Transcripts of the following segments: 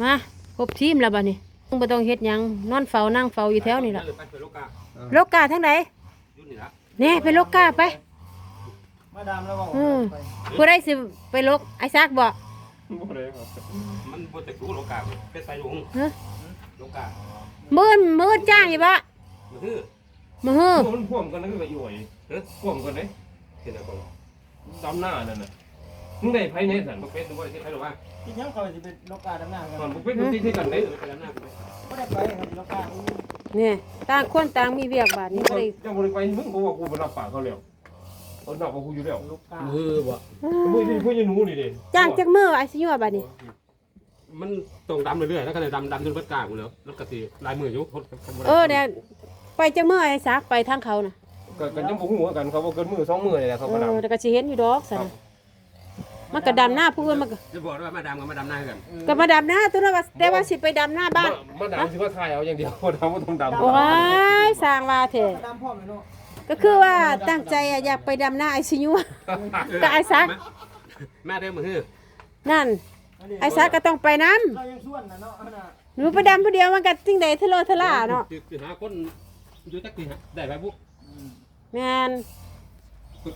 มาครบทีมแล้วบัดนี้มึงบ่ต้องเฮ็ดหยังนอนเฝ้านั่งเฝ้าอยู่แถวนี่ล่ะไปไปโลกาโลกาทั้งไหนยุ่นนี่ละแน่ไปโลกาไปมาดามแล้วบอกอืมไปผู้ใดสิไปลกไอ้ซักบ่บ่ได้ครับมันบ่จะรู้โลกาเป็นไสลุงฮะโลกามื้อมื้อจ้างอยู่บ่มันคือมื้อฮือมันพ่วงกันนั่นคืออีหวยเฮ้ยพ่วงกันเด้เห็นแล้วก็ดำหน้านั่นน่ะ มึงได้ไผในสันบ่เป็นบ่ได้ใครหรอกว่าที่ยังเขาจะเป็นโลกาดำน้ำกันตอนบ่เป็นคนที่ที่กันเด้เด้อไปแล้วหน้าไปไม่ได้ไปครับโลกาอู้นี่ต่างคนต่างมีเวียกบาดมึนี้งบ่ได้จะบ่ได้ไปมึงก็ว่ากูบ่รับปากเขาแล้วเอาหน้าบ่กูอยู่แล้วโลกามือบ่มึงนี่ผู้หนูนี่เด้จ้างจักมื้อไอ้สิอยู่บาดนี้มันต้องดำเรื่อยๆแล้วก็เลยดำดำจนเบิดกลางหมดแล้วแล้วก็สิลายมืออยู่เออเนี่ยไปจักมื้อไอ้ซักไปทางเขาน่ะก็กันจังบ่ฮู้กันเขาบ่เกินมือ2มื้อนี่แหละเขาเอก็นำอแต่ก็สิเห็นอยู่ดอกซั่นน่ะ มันก็ดำหน้าผู้อื่นมันก็จะบอกว่ามาดำกับมาดำหน้ากันก็มาดำหน้าตัวนั้นว่าแต่ว่าสิไปดำหน้าบ้านมาดำสิว่าถ่ายเอาอย่างเดียวบ่ดำบ่ต้องดำโอ้ยสร้างว่าเถอะดามพ่อมเลยเนาะก็คือว่าตั้งใจอะอยากไปดำหน้าไอซิยูก็ไอ้ซักแม่เด้อมือฮือนั่น ไอซักก็ต้องไปน้เรายังส่วนนะเนาะอันน่ะำหนูไปดำผู้เดียวมันก็ติ้งใดทะโลทะล่าเนาะสิหาคนอยู่จักสิได้ไปบุแม่น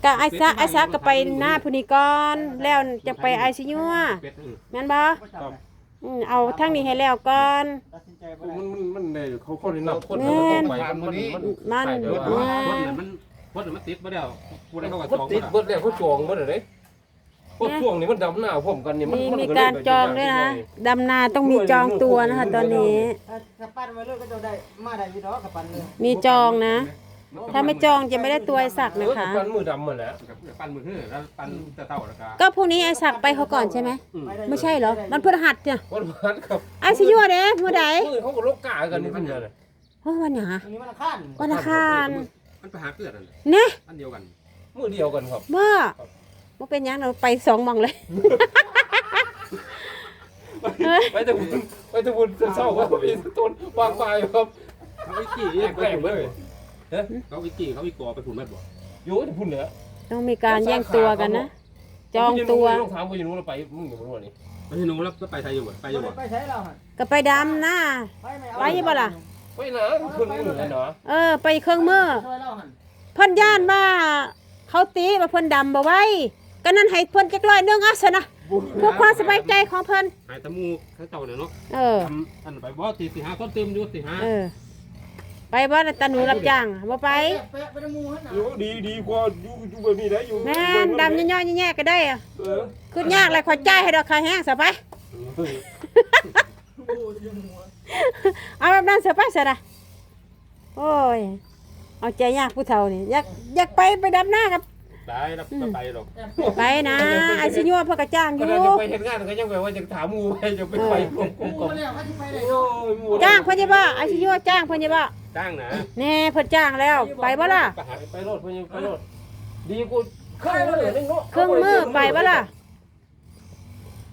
ก็ไอซักไอซักก็ไปหน้าผู้นี้ก่อนแล้วจะไปไอซิยูเป็ดอือแม่นบ่ก็จับเลยอืมเอาทั้งนี้ให้แล้วก่อน ตัดสินใจไปมันมันมันได้เขาคนนี่นับคนแม่นไปมันมันมันใส่เดี๋ยวคนว่าน่ะมันคนน่ะมันติดบ่แล้วผู้ใดเขาก็มันจองติดเบิดแล้วเขาจองเบิดเลยพวกช่วงนี้มันดำหน้าพร้อมกันนี่มันมีมันมีก็เลยการจองด้วยนะดำนาต้องมีจองตัวนะคะ ตอนนี้ถ้าปั้นไว้เลยก็จะได้มาได้อยู่ดอกกับปั้นเลยมีจองนะ ถ้าไม่จองจะไม่ได้ตัวไอซักเอนะอคะ ปันมือดำหมดแล้วปั้นมือฮือแล้วปั้นตะเต่าแล้วก็ก็พรุ่งนี้ไอซักไปเขาก่อนใช่ไหมปด้ไม่ใช่เหรอมันพฤหัสเนี่ยวันพันครับไอซิยูเด้เมื่อใดมือเขาก็ลกกากันนี่เพิ่นเลยโอ้วันหยังอันนี้มันอังคารวันอังคารมันไปหาเกลือนั่นเนี่ยอันเดียวกันมือเดียวกันครับว่าว่าเป็นหยังเราไปสองหมองเลย ไปแต่บุญไปแต่บุญเศร้าว่ามีต้นวางปลายครับ เขาวิกี้แกล้งเลย เขาวิกี้เขาวิกอไปถูกแม่บ่โยนพุ่นเหนือต้องมีการแย่งตัวกันนะ จองตัว ต้องถามกูจะรู้เราไปมึงอยู่บนวันนี้ไปที่นู้นแล้วก็ไปไทยอยู่บ่ไปอยู่บ่ไปใช้เราหันก็ไปดำนะไปไม่เอาไปบ่ล่ะไปนะครึ่งมือเนาะเออ ไปเครื่องมือช่วยเราหันเพ่นย่านว่าเขาตีว่าเพ่นดำบ่ไว้ก็นั่นให้เพ่นจักร้อยหนึงเอะซะนะเพื่อความสบายใจของเพิ่นหายตะมูเขาเจ้าเนี่ยเนาะเออทำอันไปบ่ตีสิหาคนเติมอยู่สิหาเออ ไปบ่ล่ะตาหนูรับจ้างบ่ไปเป๊ะไปในมูหันน่ะอยู่ดีดีกว่าอยู่อยู่แบบนี้ได้อยู่แม่นดำย่อยๆแย่ๆก็ได้อะเออคือยากเลยขอจ่ายให้ดอกค่าแห้งซะไป โอ้ยเสียงหัวเอาแบบนั้นซะไปซะนะโอ้ย เอาใจยากผู้เฒ่านี่อยากอยากไปไปดำหน้ากับ ได้รับก็ไปหรอกไปนะไอ้สิยัวเพิ่นก็จ้างอก็ยู่ จะไปเห็นงานก็ยังแบบว่าจะถามมูไปจะไปไปกลมกลมมูกลมมาแล้วเขาที่ไปได้โอ้ยมูจ้างเพิ่นจะบ่ไอ้สิยัวจ้างเพิ่นจะบ่จ้างนะแน่เพิ่นจ้างแล้วไปบ่ล่ะ ไปหาไปโลดไปไปโลดดีกูเครื่องมือนึงเนาะเครื่องมือไปบ่ล่ะ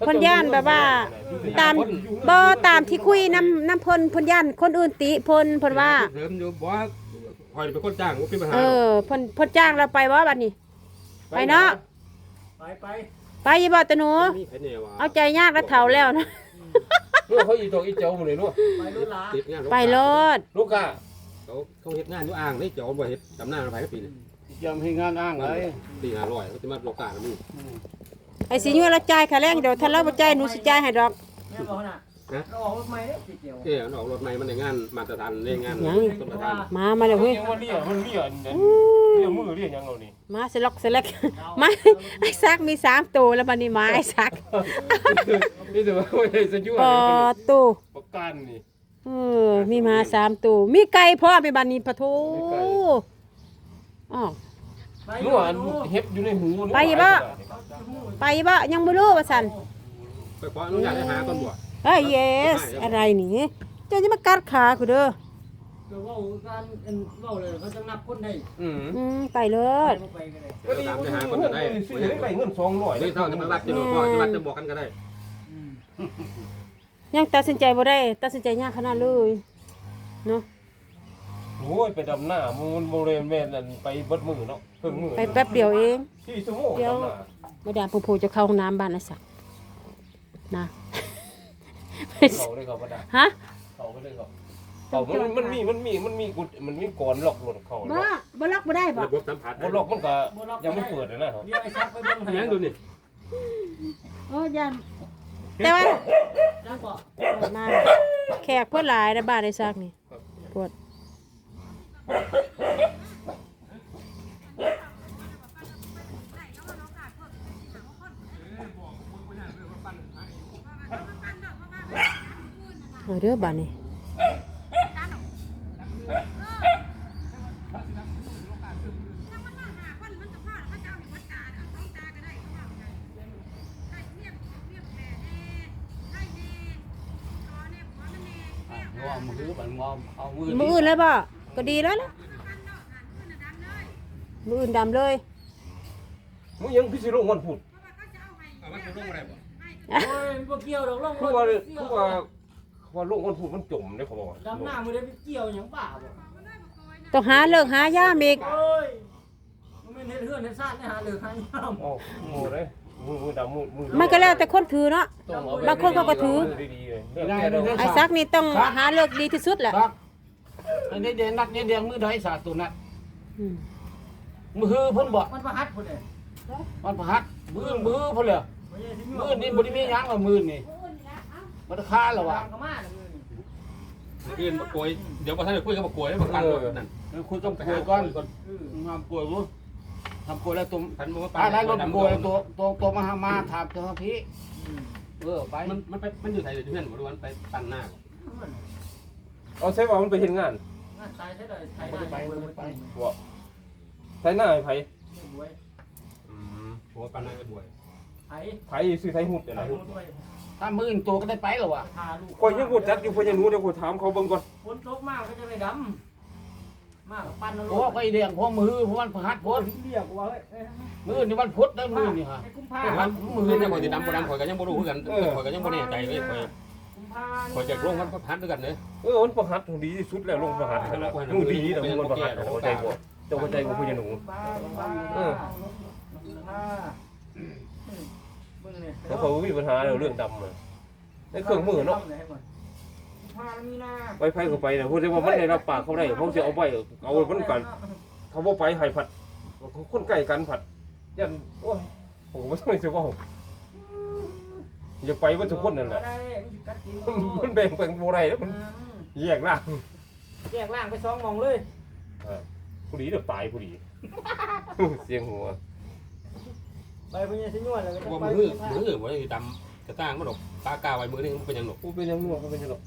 เพิ่นย่านแบบว่า ตามบ่ตามที่คุยนำนำเพิ่นเพิ่นย่านคนอื่นติเพิ่นเพิ่นว่าเริ่มอยู่บ่คอยเป็นคนจ้างบ่เป็นปัญหาเออเพิ่นเพิ่นจ้างเราไปบ่บัดนี้ ไปเนาะ ไปไปไปอยู่บ่ตะหนู มีใครแน่ว่าเอาใจยากแล้วเฒ่าแล้วนะลูกเขาอีโตอีเจ้าหมดเลยลูกไปรุ่นหลาติดงานไปโลดลูกกะเขาเขาเฮ็ดงานอยู่อ่างนี่เจ้าบ่เฮ็ดดำหน้าไปก็ปีนึงยำให้งานอ้างเลยปี500เขาจะมาโลกาแล้วนี่ไอ้สิยัวเราจ่ายค่าแรงเดี๋ยวถ้าเราบ่จ่ายหนูสิจ่ายให้ดอก แม่บอกน่ะ เราออกรถใหม่เนี่ยสีเขียวเอ้ออกรถใหม่มันได้งานมาตรฐานได้งานต้นตรฐานมามาแล้วเฮ้ยมันเลี้ยมันเลี้ยเลี้ยมือเลี้ยยังเรานี่มาสล็อกสล็กมาไอ้ซักมีสามตัวแล้วบัดนี้มาไอ้ซักนี่ถือว่าไม่ได้จะยั่วปอตัวประกันนี่เออมีหมาสามตัวมีไก่พ่อมีบันนี้ปะโทมีไก่อ๋อไปนัวเฮ็บอยู่ในหูไปบ่ไปบ่ยังบ่รู้ว่าซั่นไปขออนุญาตให้หาก่อนบ่ เอ้ย yes อะไรนี่เจ้าจะมากัดขากูเด้อเดี๋ยวว่าการเว้าเลยเขาจะนับคนได้อืมอืมไปเลไปยบ่ไปกันเลยก็ดีมันได้ซื้อได้เงินสองร้อยนี่เท่าจะมาวัดจะบอกว่าจะวัดจะบอกกันก็ได้ยังตัดสินใจบ่ได้ ตัดสินใจยากขนาดเลยเนาะโอ้ยไปดำหน้ามันบริเวณแม่นั่นไปเบิดมือเนาะเพิ่งมือไปแป๊บเดียวเอง ที่ชั่วโมงดำหน้า มาดามพูพูจะเข้าห้องน้ำบ้านไอ้สักนะไป เขาเลยเขาบ่ได้ฮะเขาไปเลยเขาเขามันมันมีมันมีมันมีกุดมันมีก่อนหลอกหลดเขาบ่บ่ล็อกบ่ได้บ่ระบบสัมผัสบ่หลอกมันก็ยังไม่เปิดเลยนะเดี๋ยวไอ้ซักไปเบิ่งให้ยังดูนี่โอ้ยันแต่ว่าจังบ่มาแขกเพิ่นหลายในบ้านไอ้ซักนี่ปวด เอาเด้อบ้านนี้งอมือบันงอมเอามือมืออื่นเลยบ่ก็ดีแล้วล่ะมืออื่นดำเลยมึงยังพี่สิลงวันพุธเอามันลงอะไรบ่โอ้ยบ่เกี่ยวดอกลงคือว่าคือว่า ว่าลงวันพุธมันจมได้เขาบอกว่าดำหน้ามือได้ไปเกี่ยวหยังบ้าบ่ต้องหาเลิกหายามอีกโอ้ยมันไม่เฮ็ดเฮือนเฮ็ดซ่านให้หาเหลือหายามอ๋อมือเลยมือมือดำมือมือมันก็แล้วแต่คนถือเนาะบางคนเขาก็ถือ ดีๆเลยเรื่องแค่เราไอ้ซักนี่ต้องหาเลิกดีที่สุดแหละครับอันนี้เดนนัดเนี่ยเดียงมือใดสาตุนัดอืมมือฮือเพิ่นบอกมันประหัดพุ่นเด้มันประหัดมือมือเพิ่นเลยบ่ใช่สิมือนี่บ่ได้มีหยังว่ามือนี่ มันค่าแล้วว่ะก็มาแล้วมือนี่เพื่อนมากวยเดี๋ยวพอท่านจะคุยกับมากวยให้มากันนั่นเออคุณต้องป่วยก่อนก่อนเออทำป่วยบ่ทำป่วยแล้วตัวท่านมาตายแล้วรถป่วยตัวตัวตัวมาหามาถามตัวพี่อืมเออไปมันมันไปมันอยู่ไทยเดี๋ยวเพื่อนบ่รู้มันไปตั้งหน้ามันเอาใช่ว่ามันไปเห็นงานงานตายใช่ได้ไทยได้ไปบ่ไปบ่ใช้หน้าไผบ่วยอืมผมว่าปั้นหน้าก็บวยไผไผซื้อไทยหุดไผเนี่ยนะบ่ด้วย ถ้ามืออื่นตัวก็ได้ไปแล้วว่ะพาลูกคอยยังบ่จักอยู่เพิ่นยังรู้เดี๋ยวกูถามเขาเบิ่งก่อนฝนตกมากก็จะไม่ดำมากกับปั้นแล้วเพราะว่าไปเดียงเพราะมือเพราะมันประหัดโอ้พ้ยนเรียกว่าเอ้ยมือนี่มันพุธได้มือนี่ฮะไอ้กุมภามันมืมืออเนี่ยนี่บ่สิดำบ่ดำข่อยก็ยังบ่รู้คือกันข่อยก็ยังบ่แน่ใจเลยข่อยกุมภาข่อยจะร่วมมันพัดด้วยกันเด้อเออมันประหัดดีที่สุดแล้วลงประหัดนั่นแหละมึงดีนี่แต่มึงมันประหัดเข้าใจบ่เจ้าเข้าใจบ่ผู้ใหญ่หนูกุมภากุมภาเออ กุมภา เบิ่งนี่เขาเขามีปัญหาแล้วเรื่องดำน่ะในเครื่องมือเนาะกุมภามีนาไปไผก็ไปเนี่ยพูดได้ว่ามันได้รับปากเขาได้เขาจะเอาไปเอามันกันเขาบ่ไปให้ผัดคนใกล้กันผัดยันโอ้ยผมก็บ่ต้องสิว่าอย่าไปว่าทุกคนนั่นแหละได้มันสิกัดกินมันแบ่งแบ่งบ่ได้แล้วมันแยกล่างแยกล่างไปสองหมองเลยผู้ดีเดี๋ยวตายผู้ดีเสียงหัว ไปพญาสิญวนแล้วก็บ่ไปมือมือบ่ได้ดำกระตั้งมันดอกตากาไว้มือนี่มันเป็นหยังดอกผู้เป็นยังนัวเขาเป็นยังหรอก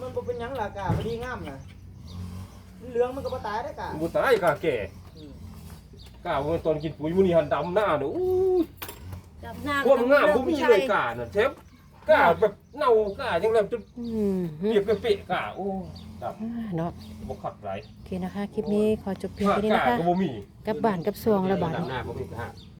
มันบ่เป็นหยังล่ะกะพอดีงามน่ะมันเหลืองมันก็บ่ตายได้อกะบ่ตายกาแก่กาว่าตอนกินปุ๋ยมื้อนี้หันดำหน้าเด้ออู้จับหน้าความงามบ่มีเลยกาน่ะเชฟกาแบบเน่ากาจังแล้วจนอืมเปียกเปะกาโอ้ดเนาะำบ่คักหลายโอเคนะคะ คลิปนี้ขอจบเพียงกาแค่นี้นะคะ ก็บ่มีกลับบ้านกลับซวงแล้วบ้านดำหน้าบ่มีกะ